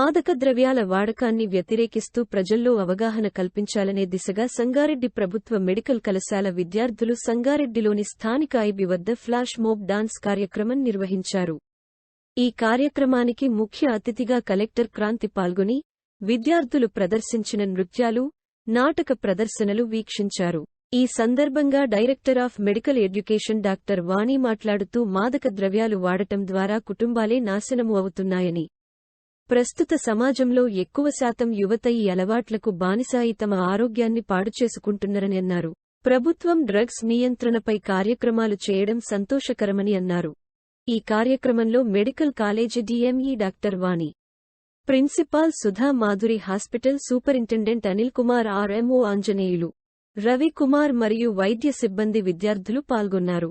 మాదక ద్రవ్యాల వాడకాన్ని వ్యతిరేకిస్తూ ప్రజల్లో అవగాహన కల్పించాలనే దిశగా సంగారెడ్డి ప్రభుత్వ మెడికల్ కళాశాల విద్యార్థులు సంగారెడ్డిలోని స్థానిక ఐబి వద్ద ఫ్లాష్ మోబ్ డాన్స్ కార్యక్రమం నిర్వహించారు. ఈ కార్యక్రమానికి ముఖ్య అతిథిగా కలెక్టర్ క్రాంతి పాల్గొని విద్యార్థులు ప్రదర్శించిన నృత్యాలు నాటక ప్రదర్శనలు వీక్షించారు. ఈ సందర్భంగా director of medical education doctor Vani మాట్లాడుతూ మాదక ద్రవ్యాలు వాడటం ద్వారా కుటుంబాలే నాశనము అవుతున్నాయని ప్రస్తుత సమాజంలో ఎక్కువ శాతం యువత ఈ అలవాట్లకు బానిసాయి తమ ఆరోగ్యాన్ని పాడుచేసుకుంటున్నారని అన్నారు. ప్రభుత్వం డ్రగ్స్ నియంత్రణపై కార్యక్రమాలు చేయడం సంతోషకరమని అన్నారు. ఈ కార్యక్రమంలో medical college DME doctor Vani principal Sudha Madhuri hospital superintendent Anil Kumar RMO Anjaneyulu Ravikumar మరియు వైద్య సిబ్బంది విద్యార్థులు పాల్గొన్నారు.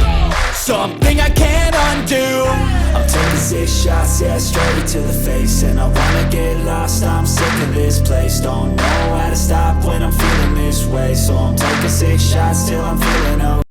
Something I can't undo. I'm taking six shots, yeah, straight to the face. And I wanna get lost, I'm sick of this place. Don't know how to stop when I'm feeling this way. So I'm taking six shots till I'm feeling okay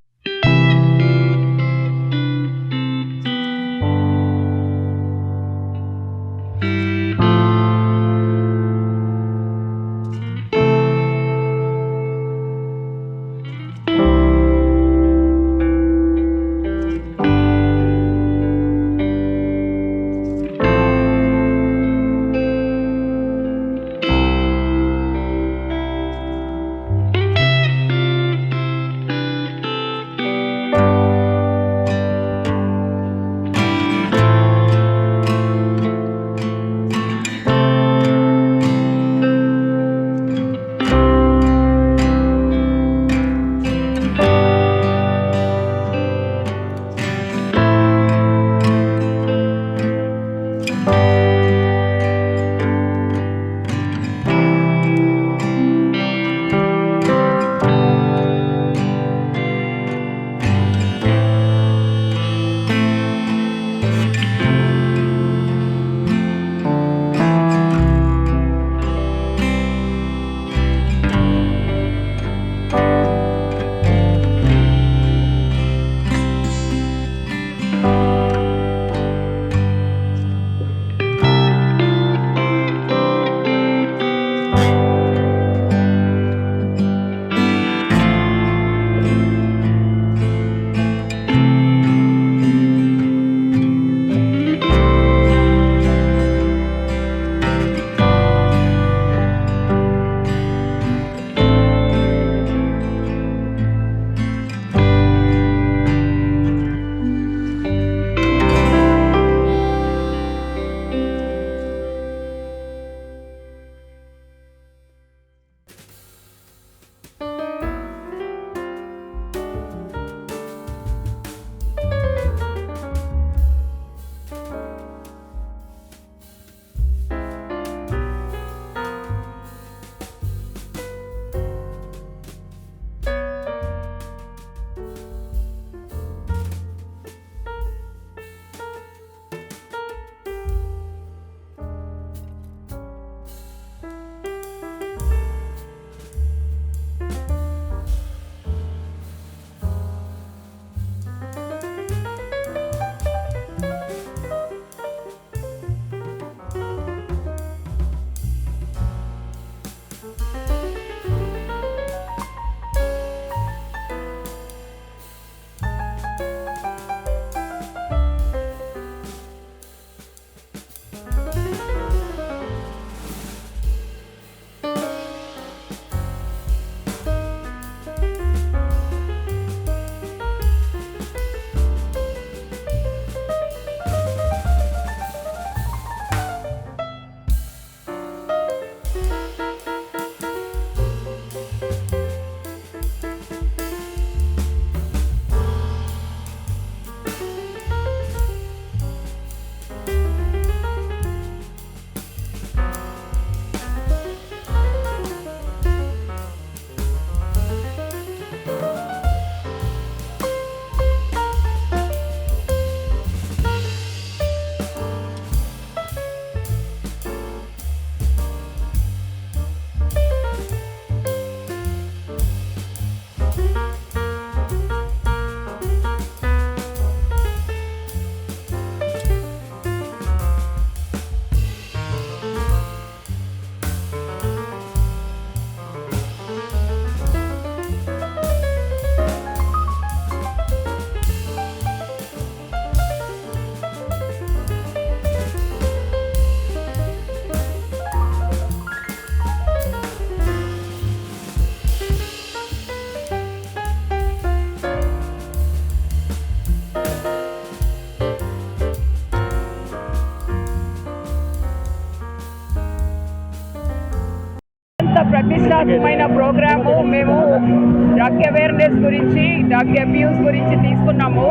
drug awareness గురించి drug abuse గురించి తీసుకున్నాము.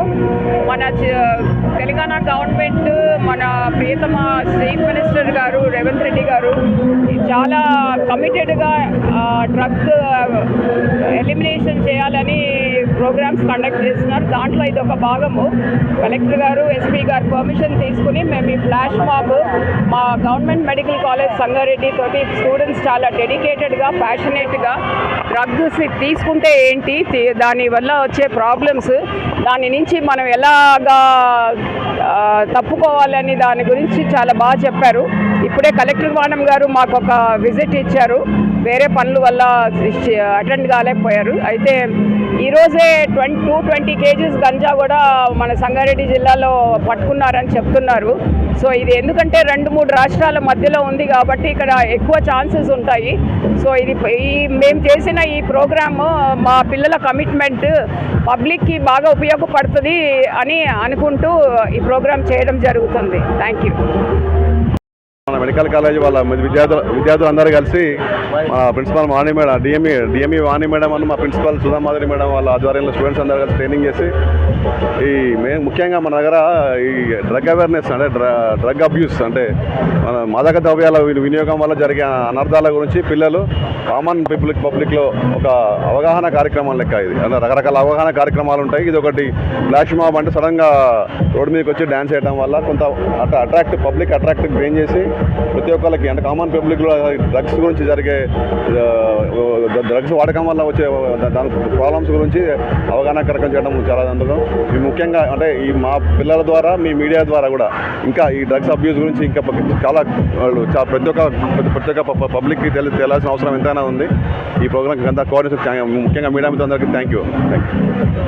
మన Telangana government మన ప్రియతమ chief minister గారు రేవంత్ రెడ్డి గారు చాలా కమిటెడ్గా drugs elimination చేయాలని ప్రోగ్రామ్స్ కండక్ట్ చేస్తున్నారు. దాంట్లో ఇది ఒక భాగము. కలెక్టర్ గారు ఎస్పీ గారు పర్మిషన్ తీసుకుని మేము ఈ ఫ్లాష్ మాబ్ మా గవర్నమెంట్ మెడికల్ కాలేజ్ సంగారెడ్డి తోటి స్టూడెంట్స్ చాలా డెడికేటెడ్గా ప్యాషనేట్గా డ్రగ్స్ తీసుకుంటే ఏంటి? దానివల్ల దాని వల్ల వచ్చే ప్రాబ్లమ్స్ దాని నుంచి మనం ఎలాగా తప్పుకోవాలని దాని గురించి చాలా బాగా చెప్పారు. ఇప్పుడే కలెక్టర్ వానం గారు మాకు ఒక విజిట్ ఇచ్చారు. వేరే పనుల వల్ల అటెండ్ కాలేకపోయారు. అయితే ఈరోజే twenty two twenty KGs ganja కూడా మన సంగారెడ్డి జిల్లాలో పట్టుకున్నారని చెప్తున్నారు. సో ఇది ఎందుకంటే రెండు మూడు రాష్ట్రాల మధ్యలో ఉంది కాబట్టి ఇక్కడ ఎక్కువ ఛాన్సెస్ ఉంటాయి. సో ఇది ఈ మేము చేసిన ఈ ప్రోగ్రామ్ మా పిల్లల కమిట్మెంట్ పబ్లిక్కి బాగా ఉపయోగపడుతుంది అని అనుకుంటూ ఈ ప్రోగ్రామ్ చేయడం జరుగుతుంది. Thank you. మెడికల్ కాలేజ్ వాళ్ళ విద్యార్థులు విద్యార్థులు అందరూ కలిసి మా principal Vani madam DME DME Vani madam అని మా ప్రిన్సిపాల్ సుధామాధురి మేడం వాళ్ళ ఆధ్వర్యంలో స్టూడెంట్స్ అందరూ కలిసి ట్రైనింగ్ చేసి ఈ మే ముఖ్యంగా మన దగ్గర ఈ డ్రగ్ అవేర్నెస్ అంటే డ్రగ్ అబ్యూస్ అంటే మన మాదక ద్రవ్యాల వినియోగం వల్ల జరిగే అనర్థాల గురించి పిల్లలు కామన్ పబ్లిక్ పబ్లిక్లో ఒక అవగాహన కార్యక్రమం లెక్క ఇది. అంటే రకరకాల అవగాహన కార్యక్రమాలు ఉంటాయి. ఇది ఒకటి ఫ్లాష్ మాబ్ అంటే సడన్గా రోడ్డు మీదకి వచ్చి డ్యాన్స్ చేయడం వల్ల కొంత అట్లా అట్రాక్ట్ పబ్లిక్ అట్రాక్ట్ గెయిన్ చేసి ప్రతి ఒక్కరికి అంటే కామన్ పబ్లిక్లో డ్రగ్స్ గురించి జరిగే డ్రగ్స్ వాడకం వల్ల వచ్చే దాని ప్రాబ్లమ్స్ గురించి అవగాహన కరకం చేయడం చాలా అందులో. ఈ ముఖ్యంగా అంటే ఈ మా పిల్లల ద్వారా మీ మీడియా ద్వారా కూడా ఇంకా ఈ డ్రగ్స్ అబ్యూస్ గురించి ఇంకా చాలా వాళ్ళు చాలా ప్రతి ఒక్క ప్రతి- ప్రతి ఒక్క పబ్లిక్కి తెలి తెలియాల్సిన అవసరం ఎంతైనా ఉంది. ఈ ప్రోగ్రామ్ అంతా కోఆర్డినేషన్ ముఖ్యంగా మీడియా మిత్రులందరికీ థ్యాంక్ యూ థ్యాంక్ యూ